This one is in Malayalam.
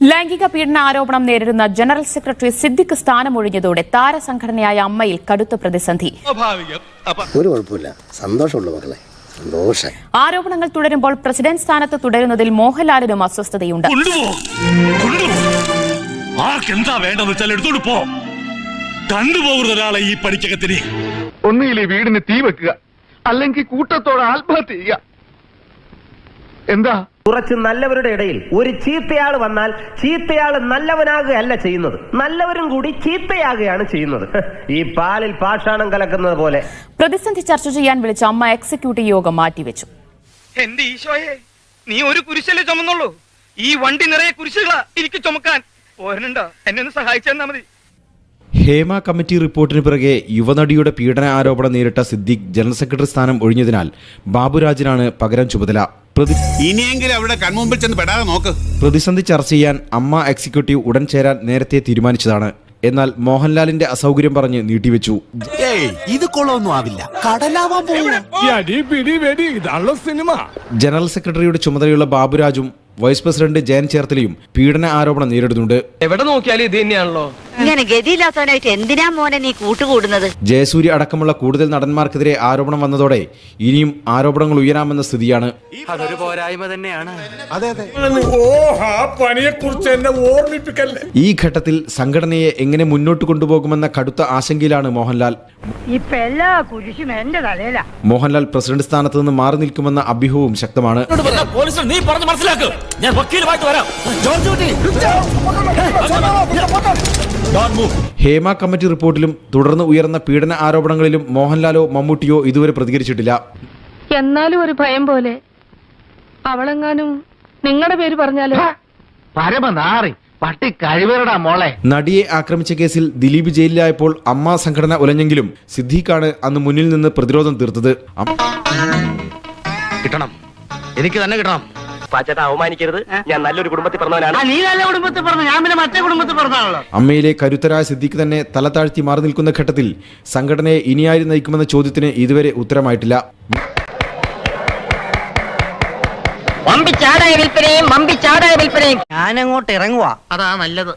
ലൈംഗിക പീഡന ആരോപണം നേരിടുന്ന ജനറൽ സെക്രട്ടറി സിദ്ദിഖ് സ്ഥാനമൊഴിഞ്ഞതോടെ താരസംഘടനയായ അമ്മയിൽ കടുത്ത പ്രതിസന്ധി. ഒരു കുഴപ്പമില്ല. സന്തോഷമുള്ള മക്കളെ. സന്തോഷം ആരോപണങ്ങൾ തുടരുമ്പോൾ പ്രസിഡന്റ് സ്ഥാനത്ത് തുടരുന്നതിൽ മോഹൻലാലിനും അസ്വസ്ഥതയുണ്ട്. ആർക്കെന്താ വേണ്ടെന്ന് വെച്ചാൽ എടുത്തോണ്ട് പോ. കണ്ടുപോകുന്ന ഒരാളെ ഈ പണിക്കകത്തിന്. ഒന്നുകിൽ ഈ വീടിന് തീ വെക്കുക. അല്ലെങ്കിൽ കൂട്ടത്തോടെ ആത്മഹത്യ ചെയ്യുക. എന്താ? കുറച്ച് നല്ലവരുടെ ഇടയിൽ ഒരു ചീത്തയാൾ വന്നാൽ ചീത്തയാൾ നല്ലവനാകുകയല്ല ചെയ്യുന്നത്. നല്ലവരും കൂടി ചീത്തയാകുകയാണ് ചെയ്യുന്നത്. ഈ പാലിൽ പാഷാണം കലക്കുന്നത് പോലെ. പ്രതിസന്ധി ചർച്ച ചെയ്യാൻ വിളിച്ച അമ്മ എക്സിക്യൂട്ടീവ് യോഗം മാറ്റിവെച്ചു. എന്റെ ഈശോയെ നീ ഒരു കുരിശല്ലേ ചുമന്നുള്ളൂ? ഈ വണ്ടി നിറയെ കുരിശുകളാ എനിക്ക് ചുമക്കാൻ. പോരനുണ്ടോ എന്നെ ഒന്ന് സഹായിച്ചു തന്നാ മതി. ഹേമ കമ്മിറ്റി റിപ്പോർട്ടിന് പിറകെ യുവനടിയുടെ പീഡന ആരോപണം നേരിട്ട സിദ്ദിഖ് ജനറൽ സെക്രട്ടറി സ്ഥാനം ഒഴിഞ്ഞതിനാൽ ബാബുരാജിനാണ് പകരം ചുമതല. ഇനിയെങ്കിലും അവിടെ കൺമുമ്പിൽ ചെന്ന് പെടാതെ നോക്ക്. പ്രതിസന്ധി ചർച്ച ചെയ്യാൻ അമ്മ എക്സിക്യൂട്ടീവ് ഉടൻ ചേരാൻ നേരത്തെ തീരുമാനിച്ചതാണ്. എന്നാൽ മോഹൻലാലിന്റെ അസൗകര്യം പറഞ്ഞ് നീട്ടിവെച്ചു. ഏയ് ഇത് കൊള്ളൊന്നും ആവില്ല. കടലാവാൻ പോവുക. ജനറൽ സെക്രട്ടറിയുടെ ചുമതലയുള്ള ബാബുരാജും വൈസ് പ്രസിഡന്റ് ജയൻ ചേർത്തലയും പീഡന ആരോപണം നേരിടുന്നുണ്ട്. എവിടെ നോക്കിയാലും ഇത് തന്നെയാണല്ലോ. ഇങ്ങനെ ഗതിയില്ലാത്തവനായിട്ട് എന്തിനാ മോനെ നീ കൂട്ടുകൂടുന്നത്? ജയസൂര്യ അടക്കമുള്ള കൂടുതൽ നടന്മാർക്കെതിരെ ആരോപണം വന്നതോടെ ഇനിയും ആരോപണങ്ങൾ ഉയരാമെന്ന സ്ഥിതിയാണ്. അതൊരു പോരായ്മ തന്നെയാണ്. അതെ അതെ. ഈ ഘട്ടത്തിൽ സംഘടനയെ എങ്ങനെ മുന്നോട്ട് കൊണ്ടുപോകുമെന്ന കടുത്ത ആശങ്കയിലാണ് മോഹൻലാൽ. ഇപ്പൊ എല്ലാ കുരിശും എന്റെ തലയിലാ. മോഹൻലാൽ പ്രസിഡന്റ് സ്ഥാനത്ത് നിന്ന് മാറി നിൽക്കുമെന്ന അഭ്യൂഹവും ശക്തമാണ്. നീ പറഞ്ഞു മനസ്സിലാക്ക്. ഞാൻ വക്കീലുമായിട്ട് വരാം. ഹേമ കമ്മിറ്റി റിപ്പോർട്ടിലും തുടർന്ന് ഉയർന്ന പീഡന ആരോപണങ്ങളിലും മോഹൻലാലോ മമ്മൂട്ടിയോ ഇതുവരെ പ്രതികരിച്ചിട്ടില്ല. എന്നാലും ഒരു ഭയം പോലെ അവളെങ്ങാനും നിങ്ങളുടെ പേര് പറഞ്ഞാലോ? പരമനാറി പട്ടി കഴിവരടാ മോളെ. നടിയെ ആക്രമിച്ച കേസിൽ ദിലീപ് ജയിലിലായപ്പോൾ അമ്മ സംഘടന ഉലഞ്ഞെങ്കിലും സിദ്ദീഖാണ് അന്ന് മുന്നിൽ നിന്ന് പ്രതിരോധം തീർത്തത്. കിട്ടണം. എനിക്ക് തന്നെ കിട്ടണം. പാച്ചേട്ടാ അവമാനിക്കരുത്. ഞാൻ നല്ലൊരു കുടുംബത്തിൽ പറഞ്ഞവനാണ്. നീ നല്ല കുടുംബത്തിൽ പറഞ്ഞു. ഞാൻ പിന്നെ മറ്റേ കുടുംബത്തിൽ പറഞ്ഞാണല്ലോ അമ്മയിലെ കരുത്തരായ സിദ്ധിക്ക് തന്നെ തല താഴ്ത്തി മാറി നിൽക്കുന്ന ഘട്ടത്തിൽ സംഘടനയെ ഇനിയായി നയിക്കുമെന്ന ചോദ്യത്തിന് ഇതുവരെ ഉത്തരമായിട്ടില്ല. ഞാനങ്ങോട്ട് വിൽപ്പനയും വിൽപ്പനയും. ഇറങ്ങുവാ. അതാ നല്ലത്.